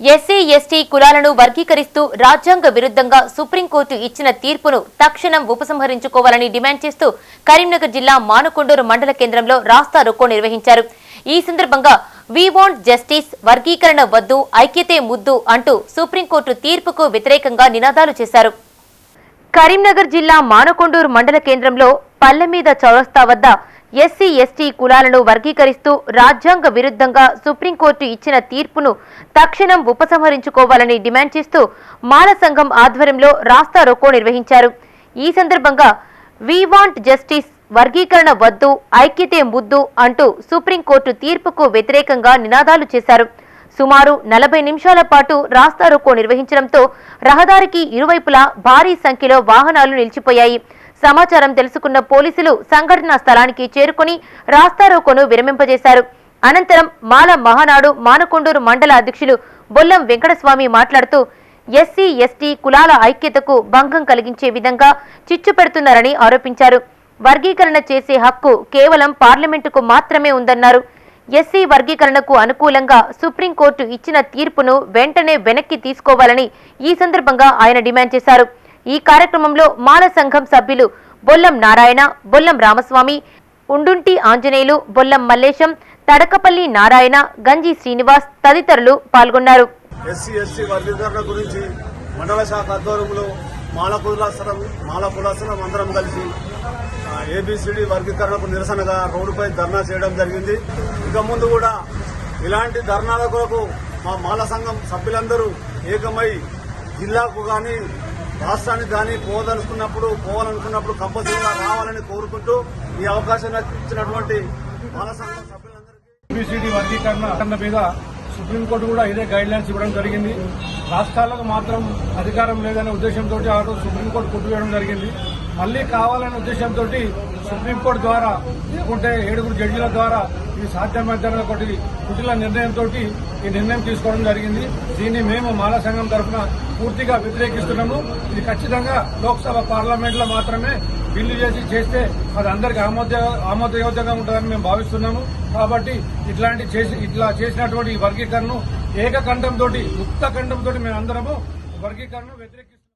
SC ST కులాలను వర్గీకరిస్తూ రాజ్యాంగ విరుద్ధంగా సుప్రీంకోర్టు ఇచ్చిన తీర్పును తక్షణం ఉపసంహరించుకోవాలని డిమాండ్ చేస్తూ కరీంనగర్ జిల్లా మానుకొండూరు మండల కేంద్రంలో రాస్తా రోకో నిర్వహించారు. ఈ సందర్భంగా వీ వాంట్ జస్టిస్ వర్గీకరణ వద్దు ఐక్యతే ముద్దు అంటూ సుప్రీంకోర్టు తీర్పుకు వ్యతిరేకంగా నినాదాలు చేశారు. కరీంనగర్ జిల్లా మానకొండూరు మండల కేంద్రంలో పల్లెమీద చౌరస్తా వద్ద ఎస్సీ ఎస్టీ కులాలను వర్గీకరిస్తూ రాజ్యాంగ విరుద్ధంగా సుప్రీంకోర్టు ఇచ్చిన తీర్పును తక్షణం ఉపసంహరించుకోవాలని డిమాండ్ చేస్తూ మాల సంఘం ఆధ్వర్యంలో రాస్తా రోకో నిర్వహించారు. ఈ సందర్భంగా వీ వాంట్ జస్టిస్ వర్గీకరణ వద్దు ఐక్యతే ముద్దు అంటూ సుప్రీంకోర్టు తీర్పుకు వ్యతిరేకంగా నినాదాలు చేశారు. సుమారు నలభై నిమిషాల పాటు రాస్తా రొక్కో నిర్వహించడంతో రహదారికి ఇరువైపులా భారీ సంఖ్యలో వాహనాలు నిలిచిపోయాయి. సమాచారం తెలుసుకున్న పోలీసులు సంఘటనా స్థలానికి చేరుకుని రాస్తారోకోను విరమింపజేశారు. అనంతరం మాల మహానాడు మానకొండూరు మండల అధ్యక్షులు బొల్లం వెంకటస్వామి మాట్లాడుతూ ఎస్సీ ఎస్టీ కులాల ఐక్యతకు భంగం కలిగించే విధంగా చిచ్చు పెడుతున్నారని ఆరోపించారు. వర్గీకరణ చేసే హక్కు కేవలం పార్లమెంటుకు మాత్రమే ఉందన్నారు. ఎస్సీ వర్గీకరణకు అనుకూలంగా సుప్రీంకోర్టు ఇచ్చిన తీర్పును వెంటనే వెనక్కి తీసుకోవాలని ఈ సందర్భంగా ఆయన డిమాండ్ చేశారు. ఈ కార్యక్రమంలో మాల సంఘం సభ్యులు బొల్లం నారాయణ బొల్లం రామస్వామి ఉండుంటి ఆంజనేయులు బొల్లం మల్లేశం తడకపల్లి నారాయణ గంజి శ్రీనివాస్ తదితరులు పాల్గొన్నారు. ఎస్సీ ఎస్టీ వర్గీకరణ గురించి మండల శాఖ ఆధ్వర్యంలో మాల కులాసనం మాల కులాసనం అందరం కలిసి ఏబిసిడి వర్గీకరణకు నిరసనగా రోడ్డుపై ధర్నా చేయడం జరిగింది. ఇక ముందు కూడా ఇలాంటి ధర్నాల కొరకు మా మాల సంఘం సభ్యులందరూ ఏకమై జిల్లాకు కానీ రాష్ట్రానికి కానీ పోదలుచుకున్నప్పుడు పోవాలనుకున్నప్పుడు కంపల్సరీగా రావాలని కోరుకుంటూ ఈ అవకాశం ఇచ్చినటువంటి సభ్యులందరికీ వర్గీకరణ మీద సుప్రీంకోర్టు కూడా ఇదే గైడ్ లైన్స్ ఇవ్వడం జరిగింది. రాష్ట్రాలకు మాత్రం అధికారం లేదనే ఉద్దేశంతో ఆ రోజు సుప్రీంకోర్టు కొట్టువేయడం జరిగింది. మళ్ళీ కావాలనే ఉద్దేశంతో సుప్రీంకోర్టు ద్వారా లేకుంటే ఏడుగురు జడ్జీల ద్వారా ఇది సాధ్యమైందనే ఒకటి కుటిల నిర్ణయంతో ఈ నిర్ణయం తీసుకోవడం జరిగింది. దీన్ని మేము మాల సంఘం తరఫున పూర్తిగా వ్యతిరేకిస్తున్నాము. ఇది ఖచ్చితంగా లోక్సభ పార్లమెంట్లో మాత్రమే బిల్లు చేసి చేస్తే అది అందరికి ఆమోద ఆమోదయోగ్యంగా ఉంటుందని మేము భావిస్తున్నాము. కాబట్టి ఇట్లాంటి చేసి ఇట్లా చేసినటువంటి ఈ వర్గీకరణను ఏకఖండంతో ముక్త ఖండంతో మేము అందరము వర్గీకరణను వ్యతిరేకిస్తున్నాము.